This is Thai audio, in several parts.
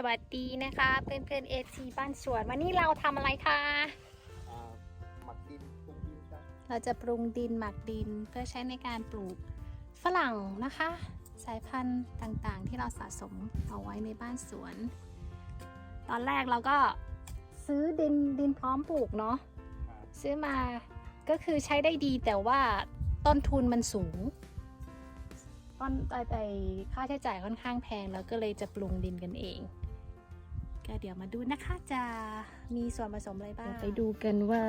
สวัสดีนะคะเพื่อนเพื่อนเอซีบ้านสวน วันนี้เราทำอะไรคะอ่าหมักดินปรุงดินครับเราจะปรุงดินหมักดินเพื่อใช้ในการปลูกฝรั่งนะคะ สายพันธุ์ต่างๆ ที่เราสะสมเอาไว้ในบ้านสวน ตอนแรกเราก็ซื้อดินดินพร้อมปลูกเนาะอ่าซื้อมาก็คือใช้ได้ดีแต่ว่าต้นทุนมันสูงต้นไอไอค่าใช้จ่ายค่อนข้างแพงแล้วก็เลยจะปรุงดินกันเอง ก็เดี๋ยวมาดูนะคะจะมีส่วนผสมอะไรบ้าง ไปดูกันว่า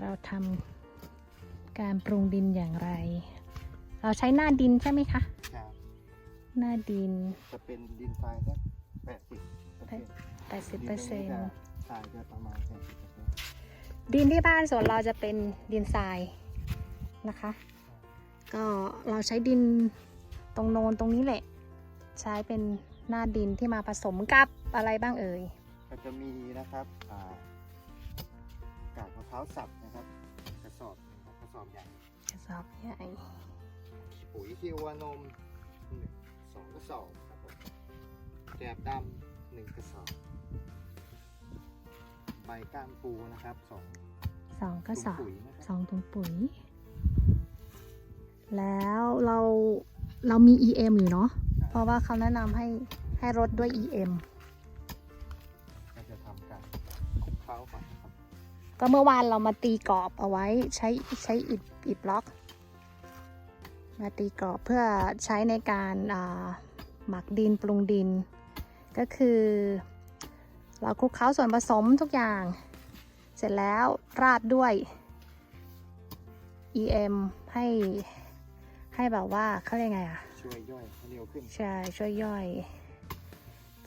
เราทำการปรุงดินอย่างไร เราใช้หน้าดินใช่ไหมคะ ครับหน้าดินจะเป็นดินทรายสักแปดสิบเปอร์เซ็นต์80เปอร์เซ็นต์ทรายจะประมาณแปดสิบเปอร์เซ็นต์ดินที่บ้านสวนเราจะเป็นดินทรายนะคะ ก็เราใช้ดินตรงโนนตรงนี้แหละ ใช้เป็น หน้าดินที่มาผสมกับอะไรบ้างเอ่ย ก็จะมีนะครับอ่ากากมะพร้าวสับนะครับ กระสอบนะครับกระสอบใหญ่กระสอบใหญ่ปุ๋ยคิววานมหนึ่งสองกระสอบครับผมแกบดำหนึ่งกระสอบ ใบก้ามปูนะครับสองสองกระสอบถุงปุ๋ยนะคสรับองถุงปุ๋ย แล้วเราเรามี EM อยู่เนาะ เพราะว่าเขาแนะนำให้ ให้รดด้วย EM ก็จะทำการคลุกเคล้าก่อนนะครับก็เมื่อวานเรามาตีกรอบเอาไว้ใช้ใช้อิฐอิฐบล็อก มาตีกรอบเพื่อใช้ในการอ่าหมักดินปรุงดิน ก็คือ เราคลุกเคล้าส่วนผสมทุกอย่าง เสร็จแล้วราดด้วย EM ให้ให้แบบว่าเขาเรียกไงอะช่วยย่อยให้เร็วขึ้น ใช่ช่วยย่อย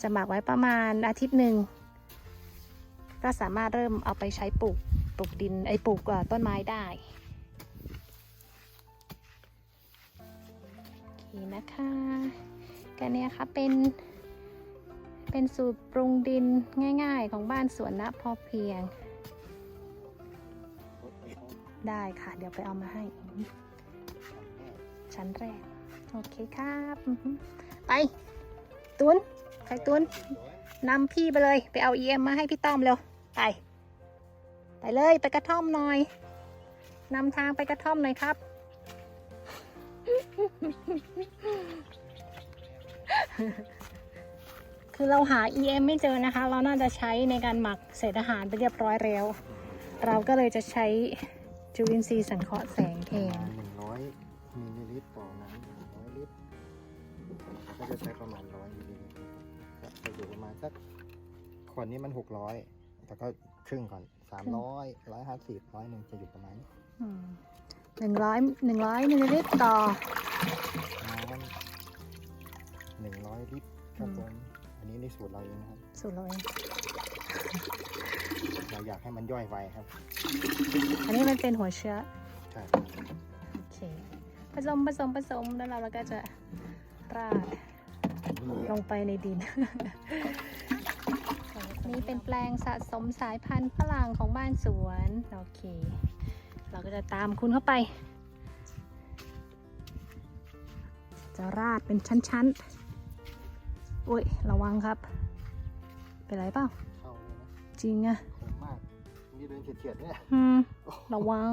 จะหมักไว้ประมาณอาทิตย์หนึ่งก็สามารถเริ่มเอาไปใช้ปลูกปลูกดินไอ้ปลูกต้นไม้ได้โอเคนะคะกันเนี่ยค่ะเป็นเป็นสูตรปรุงดินง่ายๆ ของบ้านสวนนะพอเพียง ได้ค่ะ เดี๋ยวไปเอามาให้ ชั้นแรก โอเคครับ ไป ตุน ข่ตุนนำพี่ไปเลย ไปเอาเอ็มมาให้พี่ต้อมเร็ว ไป ไปเลยไปกระท่อมหน่อยนำทางไปกระท่อมหน่อยครับ คือเราหา EM ไม่เจอนะคะ เราน่าจะใช้ในการหมักเศษอาหารไปเรียบร้อยแล้ว เราก็เลยจะใช้จุลินทรีย์สังเคราะห์แสงแทนร้อยมิลลิลิตรต่อน้ำร้อยลิตรก็จะใช้ประมาณ100 สักขวดนี้มันหกร้อยแต่ก็ครึ่งก่อนสามร้อยร้อยห้าสิบร้อยหนึ่งจะอยู่ประมาณนี้หนึ่งร้อยหนึ่งร้อยมิลลิลิตรต่อน้ำหนึ่งร้อยลิตรครับอืมผมอันนี้ในสูตรเราเองนะครับ สูตรเราเองเราอยากให้มันย่อยไวครับ อันนี้มันเป็นหัวเชื้อใช่โอเคผสมผสมผสมแล้วเราก็จะราด ลงไปในดิน นี่เป็นแปลงสะสมสายพันธุ์ฝรั่งของบ้านสวน โอเค เราก็จะตามคุณเข้าไป จะราดเป็นชั้นๆ โอ้ย ระวังครับ เป็นไรเปล่าเข้าเลยนะจริงอะเต็มมากนี่เดินเฉียดๆเนี่ยอืมระวัง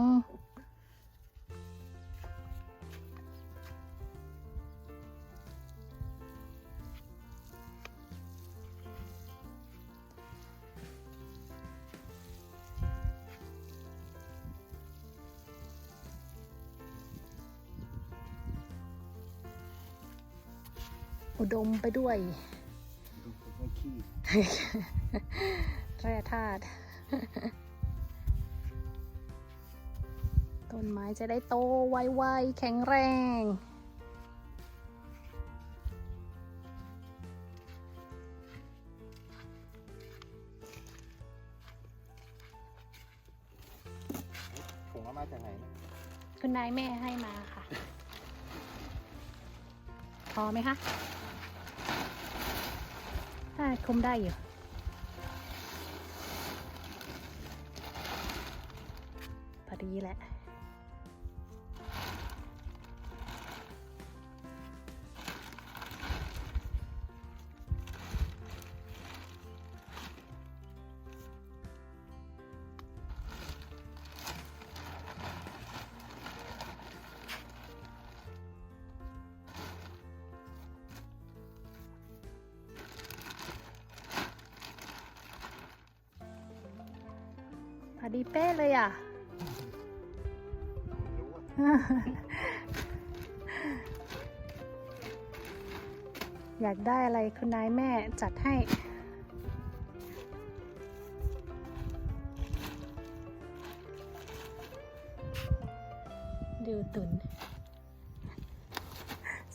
อุดมไปด้วยดูไม่ขี้แร่ธาตุต้นไม้จะได้โตไวๆแข็งแรงผมเอามาจากไหนเนี่ยคุณนายแม่ให้มาค่ะ พอไหมคะ ถ้าคุมได้อยู่พอดีแหละ อดีเป๊ะเลยอะรู้ว่าอยากได้อะไรคุณนายแม่จัดให้ ดูตุน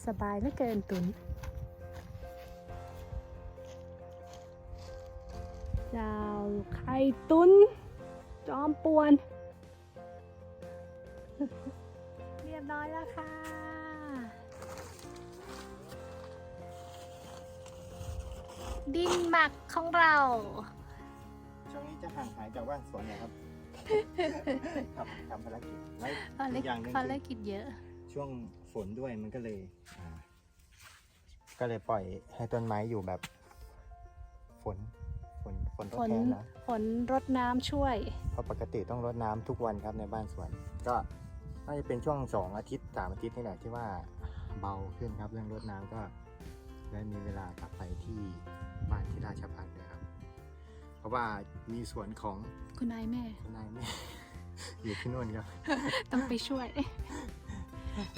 สบายเหลือเกินตุนเจ้าไข่ตุน จอมป่วน เรียบร้อยแล้วค่ะ ดินหมักของเรา ช่วงนี้จะห่างหายจากบ้านสวนหนะครับ ทำทำภารกิจแล้วภารอีกิกอย่างหนึ่งภารคือกิจเยอะ ช่วงฝนด้วยมันก็เลยอ่าก็เลยปล่อยให้ต้นไม้อยู่แบบ ฝน ฝนฝนทดฝนแทนนะฝนรดน้ำช่วย เพราะปกติต้องรดน้ำทุกวันครับในบ้านสวน ก็น่าจะเป็นช่วงสองอาทิตย์สามอาทิตย์นี่แหละที่ว่าเบาขึ้นครับเรื่องรดน้ำก็ได้มีเวลากลับไปที่บ้านที่ราชพัฒน์เลยครับ เพราะว่ามีสวนของคุณนายแม่ คุณนายแม่ อยู่ที่นู่นครับ ต้องไปช่วย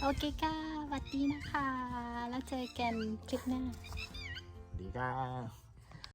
โอเคค่ะสวัสดีนะคะ แล้วเจอกันคลิปหน้า ดีครับ